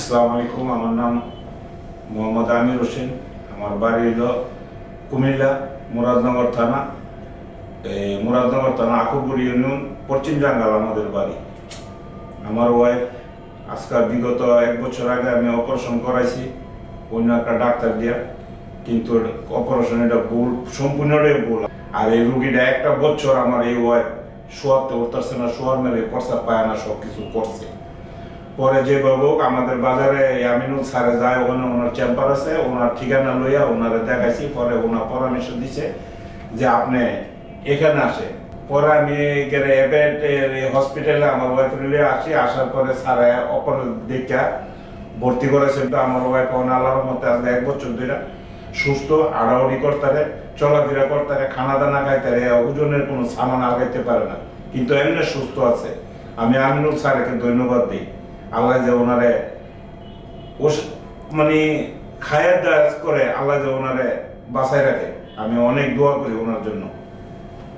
আসসালামু আলাইকুম। আমার নাম মোহাম্মদ আমির হোসেন। আমার বাড়ি হলো কুমিল্লা, মুরাদনগর থানা। এই মুরাদনগর থানা আকুপুর ইউনিয়ন, পশ্চিম জাঙ্গাল আমাদের বাড়ি। আমার ওয়াইফ আজকাল বিগত এক বছর আগে আমি অপারেশন করাইছি, অন্য একটা ডাক্তার দিয়া। কিন্তু অপারেশন এটা ভুল, সম্পূর্ণটাই ভুল। আর এই রুগীটা একটা বছর আমার এই ওয়াইফ শোয়াতে উঠতেছে না, শোয়ার মেলে প্রস্তাব পায় না সব কিছু করছে। পরে যে বাবু আমাদের বাজারে আমিনুল স্যারে যায়, ওখানে ওনার চেম্বার আছে, ওনার ঠিকানা লইয়া ওনারে দেখাইছি, পরে ওনার পরামর্শ দিছে যে আপনি এখানে আসে। পরে আমি হসপিটালে আমার ওয়াইফ লিয়ে আসি, আসার পরে স্যারে অপর দেখা ভর্তি করেছেন তো আমার ওয়াইফ ওনার আল্লাহর মধ্যে আসলে এক বছর ধরে সুস্থ আড়াউড়ি করতারে চলাফেরা করতারে খানা দানা খাইতারে ওজনের কোনো সামান আগাইতে পারে না। কিন্তু এমনি সুস্থ আছে। আমি আমিনুল স্যারকে ধন্যবাদ দিই। আল্লাহ যে ওনারে মানে খায়ের দাস করে আল্লাহ যে ওনারে বাসায় রাখে। আমি অনেক দোয়া করি ওনার জন্য।